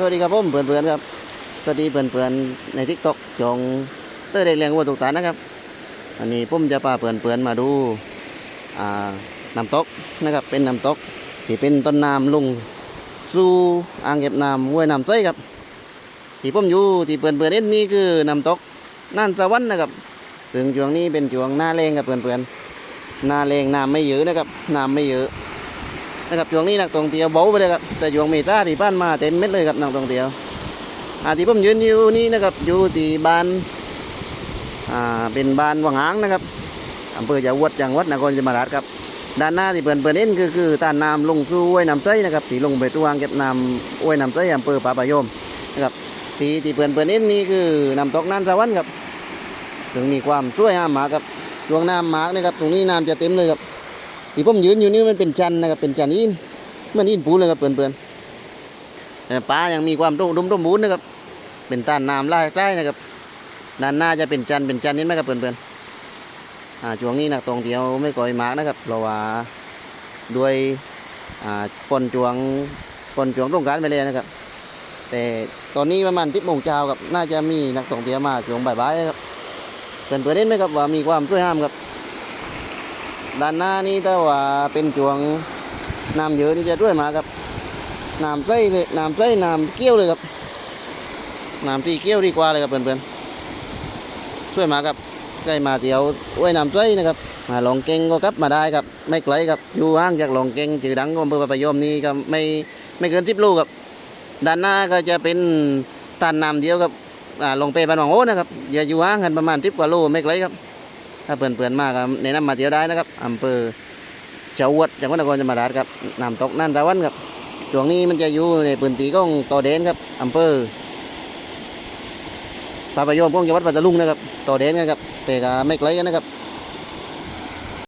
สวัสดีครับผมเพื่อนๆครับ สวัสดีเพื่อนๆในทิกตอกจงเตอร์เด็กเลี้ยงวัวตุกตานะครับ อันนี้ผมจะพาเพื่อนๆมาดูอ่าน้ำตกนะครับ เป็นน้ำตกที่เป็นต้นน้ำลุงสู่อ่างเก็บน้ำห้วยน้ำใสครับ ที่ผมอยู่ที่เพื่อนๆเห็นนี่คือน้ำตกน่านสวรรค์นะครับ ซึ่งช่วงนี้เป็นช่วงหน้าแรงครับเพื่อนๆหน้าแรงน้ำไม่เยอะนะครับน้ำไม่เยอะ นะครับช่วงนี้นักท่องเที่ยวเบาไปเลยครับแต่ช่วงเมษาที่ผ่านมาเต็มเม็ดเลยครับนักท่องเที่ยวอาที่ผมยืนอยู่นี่นะครับอยู่ที่บ้านอ่าเป็นบ้านวังหางนะครับอำเภอจะวัดจังหวัดนครศรีธรรมราชครับด้านหน้าที่เปิ่นเปิ่นเห็นคือคือตานน้ำลงสู่ห้วยน้ำใสนะครับที่ลงไปตัวางเก็บน้ำห้วยน้ำใสอำเภอป่าปะยมนะครับที่ที่เปิ่นเปิ่นเห็นนี่คือน้ำตกน่านสวรรค์ครับถึงมีความสวยงามมากครับช่วงน้ำมากนะครับตรงนี้น้ำจะเต็มเลยครับ ที่ผมยืนอยู่นี่มันเป็นจันนะครับเป็นจันอินมันอินปูเลยครับเพื่อนๆแต่ปลายังมีความรุ่มรุ่มรุ่มบูนนะครับ เป็นต้านน้ำไล่ใกล้นะครับด้านหน้าจะเป็นจันเป็นจันนี่ไหมครับเพื่อนๆอ่าช่วงนี้นักท่องเที่ยวไม่ก่อยมากนะครับเพราะว่าด้วยอ่าปนจวงปนจวงต้องการไปเลยนะครับ แต่ตอนนี้ประมาณทิศโมงเช้าครับน่าจะมีนักท่องเที่ยวมาช่วงบ่ายๆครับเพื่อนๆเห็นไหมครับว่ามีความสวยงามครับ ด้านหน้านี่ถ้าว่าเป็นจวงน้ำเยอะนี่จะด้วยมาครับน้ำใสเลยน้ำใสน้ำเกี้ยวเลยครับน้ำที่เกี้ยวดีกว่าเลยครับเพื่อนๆช่วยมาครับใกล้มาเที่ยวห้วยน้ำใสนะครับมาลองเก่งก็กลับมาได้ครับ ไม่ไกลครับอยู่ห่างจากลองเก่งจือดังอำเภอประยมนี่ก็ไม่ไม่เกินสิบลูกครับด้านหน้าก็จะเป็นตานน้ำเดียวครับอ่าลงไปบ้านหวังโอ้นะครับอย่าอยู่ห่างกันประมาณสิบกว่าโลไม่ไกลครับ ถ้าเปื่อนๆมากครับในะนำมาเที่ยวได้นะครับอำเภอเฉาวดจังหวัดนครธรรมราชครับน้ำตกนั่นตะวันครับช่วงนี้มันจะอยู่ในพื้นที่ของต่อเดนครับอำเภอปาปะโยมของจังหวัดปัตตานีนะครับต่อเดนกันครับแต่ก็ไม่ไกลกันนะครับ